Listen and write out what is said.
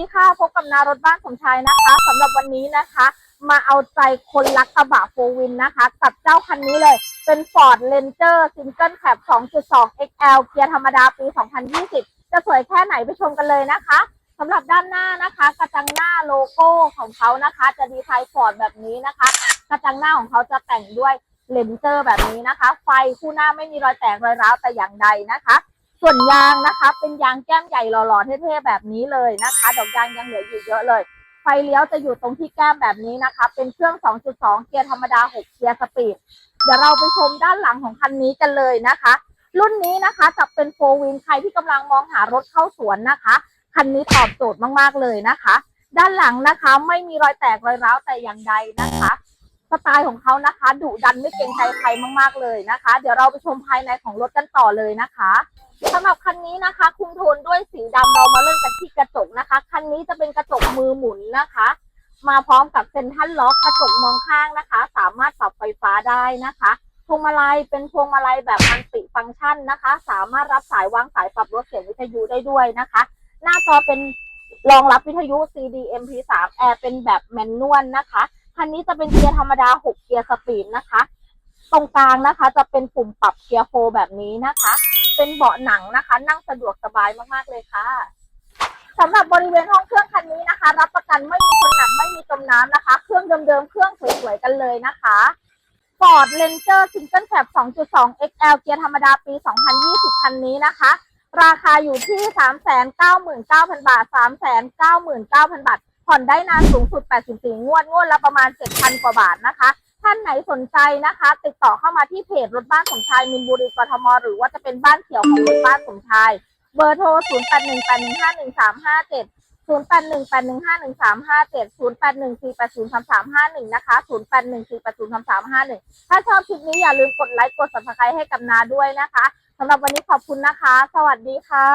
ีค่ะ พบกับนารถบ้านสมชายนะคะสำหรับวันนี้นะคะ มาเอาใจคนรักกระบะโฟวินนะคะ กับเจ้าคันนี้เลย เป็น Ford Ranger Single Cab 2.2 XL เกียร์ธรรมดาปี 2020 จะสวยแค่ไหนไปชมกันเลยนะคะสำหรับด้านหน้านะคะ กระจังหน้าโลโก้ของเขานะคะ จะดีไซน์ฟอร์ดแบบนี้นะคะ กระจังหน้าของเขาจะแต่งด้วยเลนเจอร์แบบนี้นะคะ ไฟคู่หน้าไม่มีรอยแตกรอยร้าวแต่อย่างใดนะคะ ส่วนยางนะคะ เป็นยางแก้มใหญ่หล่อๆเท่ๆแบบนี้เลยนะคะ ดอกยางยังเหลืออยู่เยอะเลย ไฟเลี้ยวจะอยู่ตรงที่แก้มแบบนี้นะคะ เป็นเครื่อง 2.2 เกียร์ธรรมดา 6 เกียร์สปีด เดี๋ยวเราไปชมด้านหลังของคันนี้กันเลยนะคะ รุ่นนี้นะคะจะเป็นโฟวินใครที่กำลังมองหารถเข้าสวนนะคะ คันนี้ตอบโจทย์มากๆเลยนะคะ ด้านหลังนะคะไม่มีรอยแตกรอยร้าวแต่อย่างใดนะคะสไตล์ของเขานะคะดุดันไม่เกรงใจใครมากๆเลยนะคะ เดี๋ยวเราไปชมภายในของรถกันต่อเลยนะคะ สำหรับคันนี้นะคะ คุมโทนด้วยสีดำเรามาเริ่มกันที่กระจกนะคะ คันนี้จะเป็นกระจกมือหมุนนะคะ มาพร้อมกับเซ็นทรัลล็อกกระจกมองข้างนะคะ สามารถปรับไฟฟ้าได้นะคะพวงมาลัยเป็นพวงมาลัยแบบมันติฟังก์ชันนะคะ สามารถรับสายวางสายปรับลดเสียงวิทยุได้ด้วยนะคะ หน้าจอเป็นรองรับวิทยุ CD MP3 แอร์เป็นแบบแมนนวลนะคะคันนี้จะเป็นเกียร์ธรรมดา 6 เกียร์สปีดนะคะ ตรงกลางนะคะ จะเป็นปุ่มปรับเกียร์โฟร์แบบนี้นะคะ เป็นเบาะหนังนะคะ นั่งสะดวกสบายมากๆเลยค่ะสำหรับบริเวณห้องเครื่องคันนี้นะคะ รับประกันไม่มีคนหนักไม่มีจมน้ำนะคะ เครื่องเดิมๆเครื่องสวยๆกันเลยนะคะ Ford Ranger Single Cab 2.2 XL เกียร์ธรรมดาปี 2020 คันนี้นะคะ ราคาอยู่ที่ 399,000 บาท 399,000 บาท ผ่อนได้นานสูงสุด 84 งวด งวดละประมาณ 7,000 กว่าบาทนะคะ ท่านไหนสนใจนะคะ ติดต่อเข้ามาที่เพจรถบ้านสมชายมินบุรีกทมหรือว่าจะเป็นบ้านเขียวของรถบ้านสมชายเบอร์โทร 0818151357 0818151357 0814803351 นะคะ 0814803351 ถ้าชอบคลิปนี้อย่าลืมกดไลค์ กด subscribe ให้กับนาด้วยนะคะสำหรับวันนี้ขอบคุณนะคะ สวัสดีค่ะ